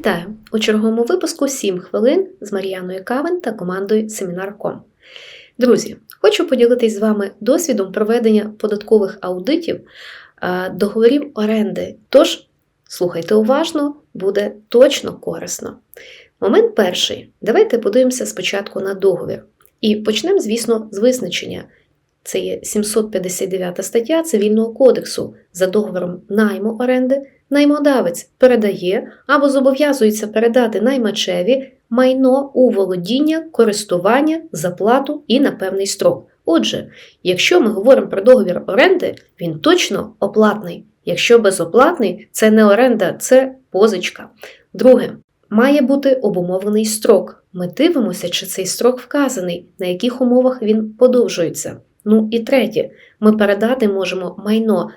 Вітаю! У черговому випуску 7 хвилин з Мар'яною Кавен та командою Семінар.ком. Друзі, хочу поділитись з вами досвідом проведення податкових аудитів е, договорів оренди. Тож, слухайте уважно, буде точно корисно. Момент перший. Давайте подивимося спочатку на договір. І почнемо, звісно, з визначення. Це є 759 стаття Цивільного кодексу за договором найму оренди. Наймодавець передає або зобов'язується передати наймачеві майно у володіння, користування, заплату і на певний строк. Отже, якщо ми говоримо про договір оренди, він точно оплатний. Якщо безоплатний, це не оренда, це позичка. Друге, має бути обумовлений строк. Ми дивимося, чи цей строк вказаний, на яких умовах він подовжується. Ну і третє, ми передати можемо майно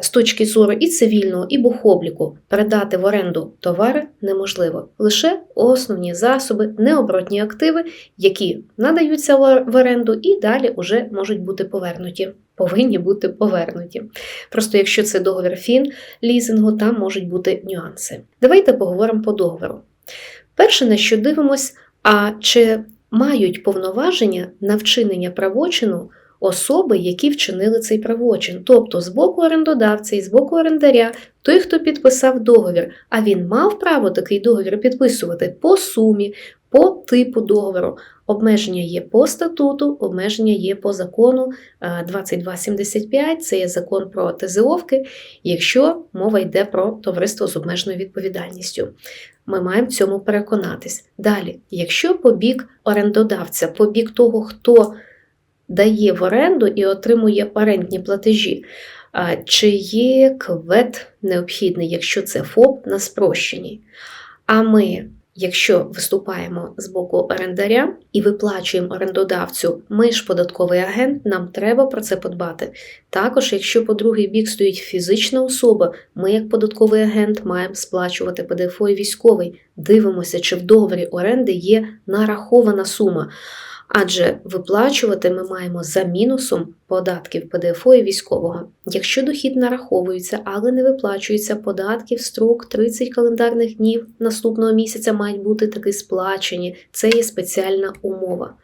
з точки зору і цивільного, і бухобліку. Передати в оренду товари неможливо. Лише основні засоби, необоротні активи, які надаються в оренду і далі вже можуть бути повернуті. Повинні бути повернуті. Просто якщо це договір фін лізингу, там можуть бути нюанси. Давайте поговоримо по договору. Перше, на що дивимось, а чи мають повноваження на вчинення правочину особи, які вчинили цей правочин, тобто з боку орендодавця і з боку орендаря, той, хто підписав договір, а він мав право такий договір підписувати по сумі, по типу договору. Обмеження є по статуту, обмеження є по закону 2275, це є закон про ТЗОвки, якщо мова йде про товариство з обмеженою відповідальністю. Ми маємо в цьому переконатись. Далі, якщо по бік орендодавця, по бік того, хто дає в оренду і отримує орендні платежі, чи є квет необхідний, якщо це ФОП на спрощеній. А ми, якщо виступаємо з боку орендаря і виплачуємо орендодавцю, ми ж податковий агент, нам треба про це подбати. Також, якщо по другий бік стоїть фізична особа, ми, як податковий агент, маємо сплачувати ПДФО і військовий. Дивимося, чи в договорі оренди є нарахована сума адже виплачувати ми маємо за мінусом податків ПДФО і військового. Якщо дохід нараховується, але не виплачується податків, строк 30 календарних днів наступного місяця мають бути таки сплачені. Це є спеціальна умова.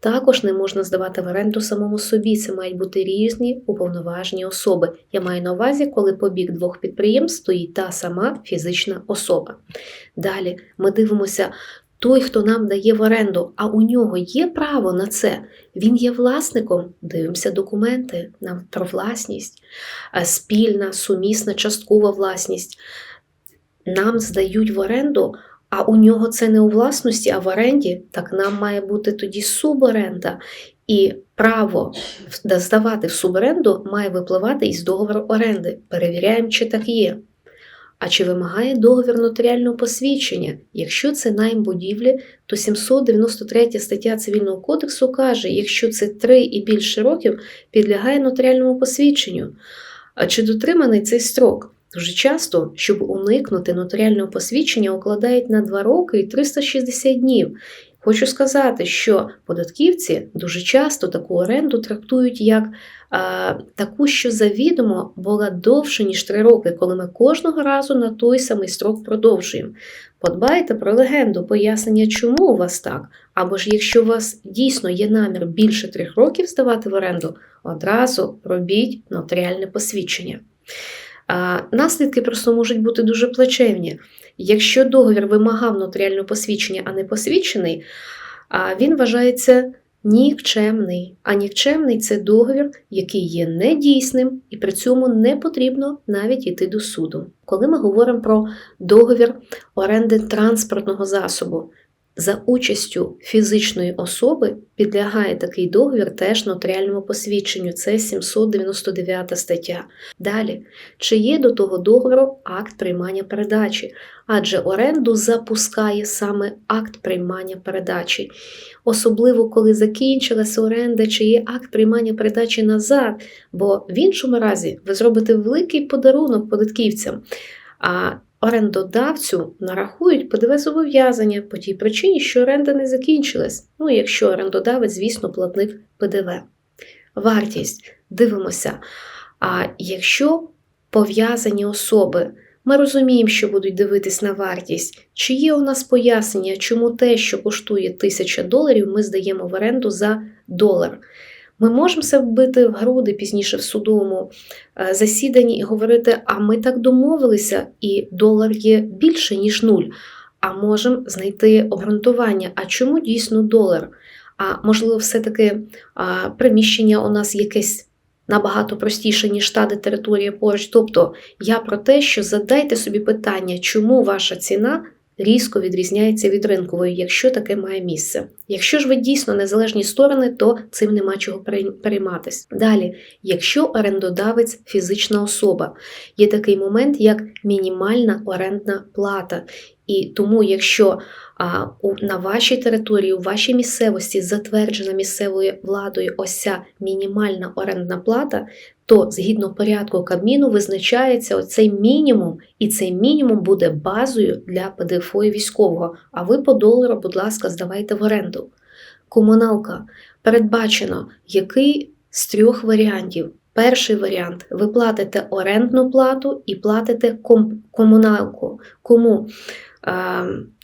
Також не можна здавати в оренду самому собі, це мають бути різні уповноважені особи. Я маю на увазі, коли по бік двох підприємств стоїть та сама фізична особа. Далі ми дивимося, той, хто нам дає в оренду, а у нього є право на це, він є власником, дивимося документи про власність, спільна, сумісна, часткова власність. Нам здають в оренду, а у нього це не у власності, а в оренді, так нам має бути тоді суборенда. І право здавати в суборенду має випливати із договору оренди. Перевіряємо, чи так є. А чи вимагає договір нотаріального посвідчення? Якщо це найм будівлі, то 793 стаття Цивільного кодексу каже, якщо це 3 і більше років, підлягає нотаріальному посвідченню. А чи дотриманий цей строк? Дуже часто, щоб уникнути нотаріального посвідчення, укладають на 2 роки і 360 днів. Хочу сказати, що податківці дуже часто таку оренду трактують як а, таку, що завідомо була довше, ніж три роки, коли ми кожного разу на той самий строк продовжуємо. Подбайте про легенду, пояснення, чому у вас так, або ж якщо у вас дійсно є намір більше трьох років здавати в оренду, одразу робіть нотаріальне посвідчення. А, Наслідки просто можуть бути дуже плачевні. Якщо договір вимагав нотаріальне посвідчення, а не посвідчений, він вважається нікчемний. А нікчемний це договір, який є недійсним, і при цьому не потрібно навіть йти до суду. Коли ми говоримо про договір оренди транспортного засобу, за участю фізичної особи підлягає такий договір теж нотаріальному посвідченню, це 799 стаття. Далі, чи є до того договору акт приймання передачі, адже оренду запускає саме акт приймання передачі. Особливо, коли закінчилася оренда, чи є акт приймання передачі назад, бо в іншому разі ви зробите великий подарунок податківцям. А орендодавцю нарахують ПДВ зобов'язання по тій причині, що оренда не закінчилась. Ну, якщо орендодавець, звісно, платник ПДВ. Вартість дивимося. А якщо пов'язані особи Ми розуміємо, що будуть дивитись на вартість. Чи є у нас пояснення, чому те, що коштує 1000 доларів, ми здаємо в оренду за долар. Ми можемо себе вбити в груди пізніше в судовому е, засіданні і говорити, а ми так домовилися, і долар є більше, ніж нуль. А можемо знайти обґрунтування, а чому дійсно долар? А можливо, все-таки приміщення у нас якесь набагато простіше, ніж та де територія поруч. Тобто я про те, що задайте собі питання, чому ваша ціна різко відрізняється від ринкової, якщо таке має місце. Якщо ж ви дійсно незалежні сторони, то цим нема чого перейматись. Далі, якщо орендодавець фізична особа, є такий момент, як мінімальна орендна плата. І тому, якщо на вашій території, у вашій місцевості затверджена місцевою владою ось ця мінімальна орендна плата, то згідно порядку Кабміну визначається оцей мінімум, і цей мінімум буде базою для ПДФО і військового. А ви по долару, будь ласка, здавайте в оренду. Комуналка передбачено, який з трьох варіантів. Перший варіант ви платите орендну плату і платите комуналку. Кому?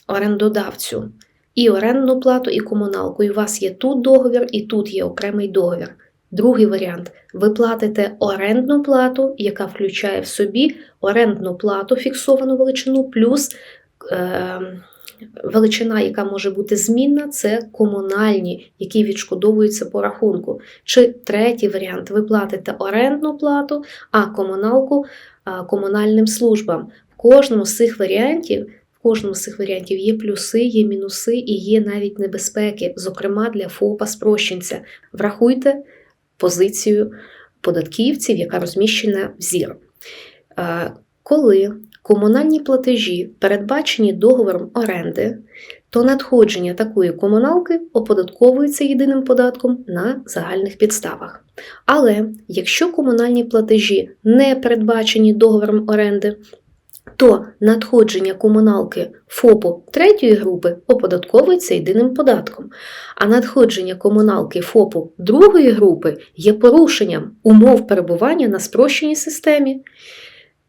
Орендодавцю і орендну плату, і комуналку. І у вас є тут договір, і тут є окремий договір. Другий варіант ви платите орендну плату, яка включає в собі орендну плату, фіксовану величину, плюс е, величина, яка може бути змінна, це комунальні, які відшкодовуються по рахунку. Чи третій варіант ви платите орендну плату, а комуналку е, комунальним службам. В кожному з цих варіантів кожному з цих варіантів є плюси, є мінуси і є навіть небезпеки, зокрема для ФОПа спрощенця. Врахуйте позицію податківців, яка розміщена в ЗІР. Коли комунальні платежі передбачені договором оренди, то надходження такої комуналки оподатковується єдиним податком на загальних підставах. Але якщо комунальні платежі не передбачені договором оренди, то надходження комуналки ФОПу третьої групи оподатковується єдиним податком, а надходження комуналки ФОПу другої групи є порушенням умов перебування на спрощеній системі.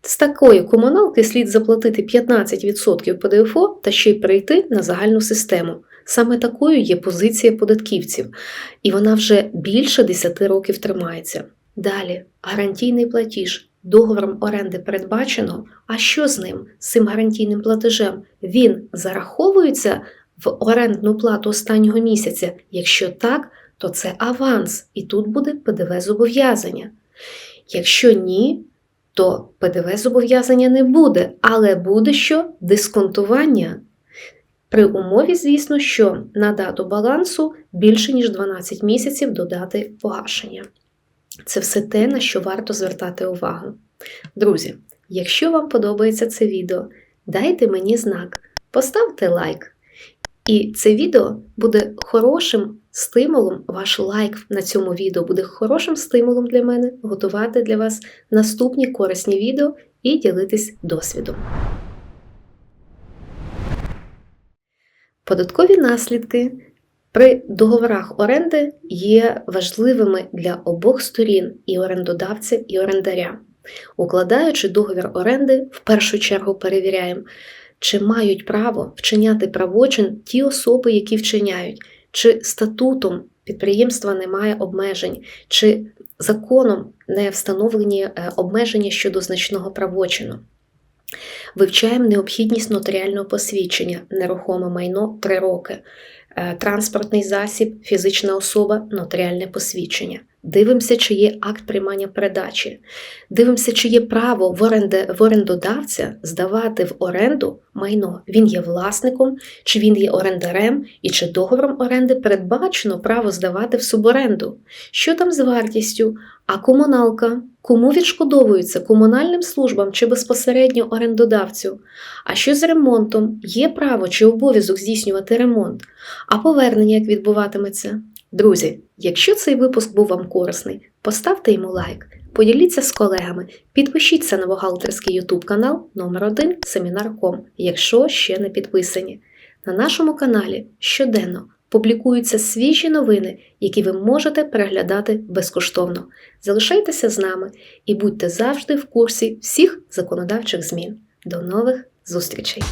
З такої комуналки слід заплатити 15% ПДФО та ще й перейти на загальну систему. Саме такою є позиція податківців, і вона вже більше 10 років тримається. Далі гарантійний платіж договором оренди передбачено, а що з ним, з цим гарантійним платежем? Він зараховується в орендну плату останнього місяця? Якщо так, то це аванс, і тут буде ПДВ зобов'язання. Якщо ні, то ПДВ зобов'язання не буде, але буде що дисконтування. При умові, звісно, що на дату балансу більше ніж 12 місяців додати погашення. Це все те, на що варто звертати увагу. Друзі, якщо вам подобається це відео, дайте мені знак, поставте лайк. І це відео буде хорошим стимулом, ваш лайк на цьому відео буде хорошим стимулом для мене готувати для вас наступні корисні відео і ділитись досвідом. Податкові наслідки при договорах оренди є важливими для обох сторін і орендодавця, і орендаря. Укладаючи договір оренди, в першу чергу перевіряємо, чи мають право вчиняти правочин ті особи, які вчиняють, чи статутом підприємства немає обмежень, чи законом не встановлені е, обмеження щодо значного правочину. Вивчаємо необхідність нотаріального посвідчення, нерухоме майно 3 роки. Е, транспортний засіб, фізична особа, нотаріальне посвідчення. Дивимося, чи є акт приймання передачі. Дивимося, чи є право в, оренде, в орендодавця здавати в оренду майно. Він є власником, чи він є орендарем, і чи договором оренди передбачено право здавати в суборенду. Що там з вартістю? А комуналка? Кому відшкодовуються комунальним службам чи безпосередньо орендодавцю? А що з ремонтом? Є право чи обов'язок здійснювати ремонт? А повернення як відбуватиметься? Друзі, якщо цей випуск був вам корисний, поставте йому лайк, поділіться з колегами, підпишіться на бухгалтерський YouTube канал номер 1 Семінар.ком, якщо ще не підписані. На нашому каналі щоденно публікуються свіжі новини, які ви можете переглядати безкоштовно. Залишайтеся з нами і будьте завжди в курсі всіх законодавчих змін. До нових зустрічей!